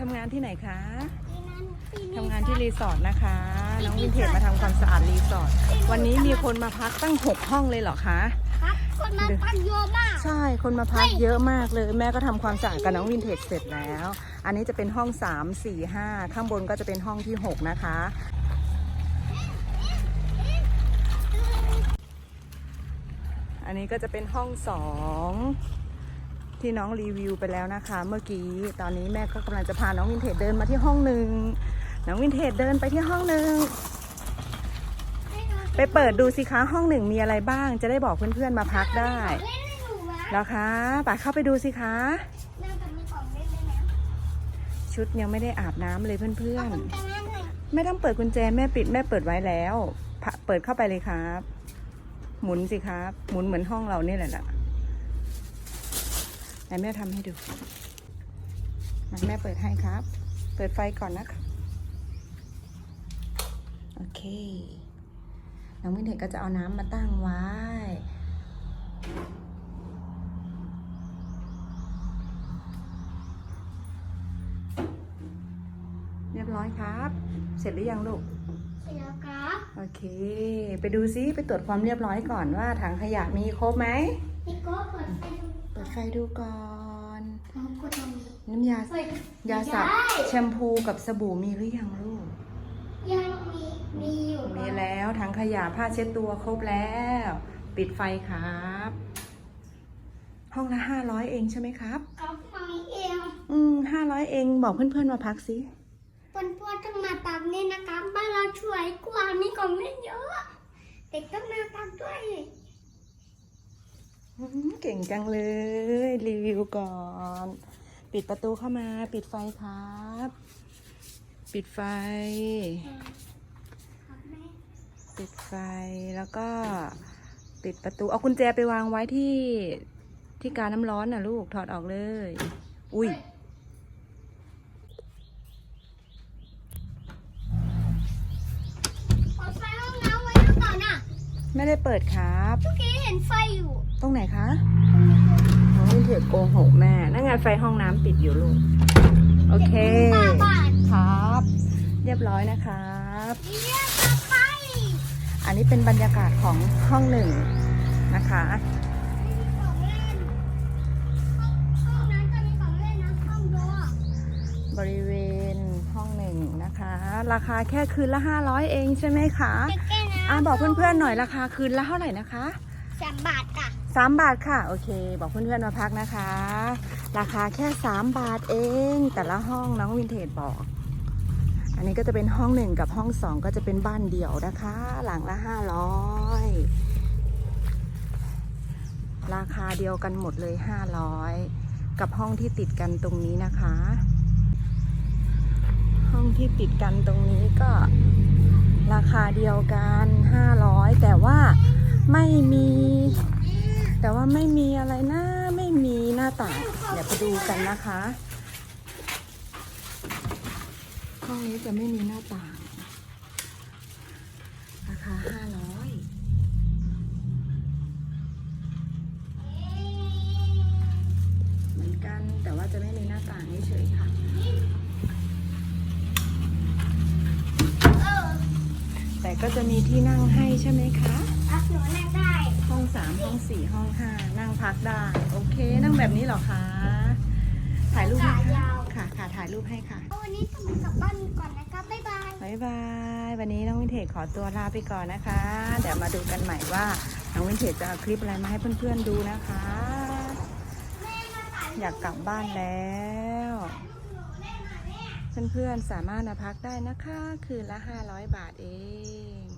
ทำงานที่ไหนคะปีนั้นปีนี้ทำงานที่รีสอร์ทนะคะ น้องวินเทจมาทำความสะอาดรีสอร์ท วันนี้มีคนมาพักตั้ง 6 ห้องเลยเหรอคะครับคนมาพักเยอะมาก ใช่ คนมาพักเยอะมากเลย แม่ก็ทำความสะอาดกับน้องวินเทจเสร็จแล้ว อันนี้จะเป็นห้อง 3 4 5 ข้างบนก็จะเป็นห้องที่ 6 นะคะอันนี้ก็จะเป็นห้อง2 ที่น้องรีวิวไปแล้วนะคะ เมื่อกี้ตอนนี้แม่ก็กำลังจะพาน้องวินเทจเดินมาที่ห้องหนึ่งน้องวินเทจเดินไปที่ห้องหนึ่งไปเปิดดูสิคะห้องหนึ่งมีอะไรบ้าง จะได้บอกเพื่อนๆมาพักได้แล้วคะป่าเข้าไปดูสิคะ ชุดยังไม่ได้อาบน้ำเลยเพื่อนๆไม่ต้องเปิดกุญแจแม่ปิดแม่เปิดไว้แล้วเปิดเข้าไปเลยครับ หมุนสิครับ หมุนเหมือนห้องเราเนี่แหละ ล่ะไหนแม่ทำให้ดูมาแม่เปิดให้ครับ เปิดไฟก่อนนะคะโอเค น้องวินเทจก็จะเอาน้ำมาตั้งไว้ เรียบร้อยครับ เสร็จหรือยังลูก โอเค ไปดูซิ ไปตรวจความเรียบร้อยก่อนว่าถังขยะมีครบไหมพี่โก้เปิดไฟดูเปิดไฟดูก่อนผมกดตรงนี้น้ำยาเฮ้ยยาสระได้แชมพูกับสบู่มีหรือยังลูก ยังมีมีอยู่มีแล้วถังขยะผ้าเช็ดตัวครบแล้ว ปิดไฟครับ ห้องละห้าร้อยเองใช่ไหมครับครับมาเอง อืมห้าร้อยเองบอกเพื่อนๆมาพักสิ เพื่อนเพื่อนๆต้องมาตามนี่นะครับบ้านเราช่วยกว่ามีของเล่นเยอะ เด็กต้องมาตามด้วยอืมเก่งจังเลย รีวิวก่อน ปิดประตูเข้ามา ปิดไฟครับ ปิดไฟครับแม่ปิดไฟแล้วก็ ปิดประตู เอากุญแจไปวางไว้ที่ที่การน้ำร้อนน่ะลูกถอดออกเลย อุ้ย เปิดไฟห้องน้ำไว้หรือเปล่าน่ะ ไม่ได้เปิดครับ เมื่อกี้เห็นไฟอยู่ตรงไหนคะน้องวินเทจโกหกแม่ นั่นไงไฟห้องน้ำปิดอยู่ลูก โอเค ป้าบ้านครับ เรียบร้อยนะครับ เรียกมาไฟอันนี้เป็นบรรยากาศของห้องหนึ่งนะคะ ไม่มีของเล่นห้องห้องนั้นจะมีของเล่นนะห้องโดอะบริเวณห้องหนึ่งนะคะ ราคาแค่คืนละ 500 เองใช่ไหมคะแก้นะ อะบอกเพื่อนๆหน่อยราคาคืนละเท่าไหร่นะคะสามบาทค่ะ3บาทค่ะ โอเค บอกเพื่อนๆมาพักนะคะ ราคาแค่3บาทเอง แต่ละห้องน้องวินเทจบอก อันนี้ก็จะเป็นห้องหนึ่งกับห้องสองก็จะเป็นบ้านเดี่ยวนะคะ หลังละ500ราคาเดียวกันหมดเลย500กับห้องที่ติดกันตรงนี้นะคะ ห้องที่ติดกันตรงนี้ก็ ราคาเดียวกัน 500 แต่ว่าไม่มี แต่ว่าไม่มีอะไรนะไม่มีหน้าต่าง เดี๋ยวไปดูกันนะคะห้องนี้จะไม่มีหน้าต่าง ราคา 500 แต่ก็จะมีที่นั่งให้ใช่ไหมคะรับหนูนั่งได้ห้องสามห้องสี่ห้องห้านั่งพักได้โอเค นั่งแบบนี้เหรอคะถ่ายรูปให้ค่ะค่ะค่ะถ่ายรูปให้ค่ะวันนี้ต้องกลับบ้านก่อนนะครับบ๊ายบายบายบายวันนี้น้องวินเทจขอตัวลาไปก่อนนะคะ เดี๋ยวมาดูกันใหม่ว่าน้องวินเทจจะเอาคลิปอะไรมาให้เพื่อนๆดูนะคะแม่มาถ่ายอยากกลับบ้านแล้ว เพื่อนๆสามารถมาพักได้นะคะ คืนละ 500 บาทเอง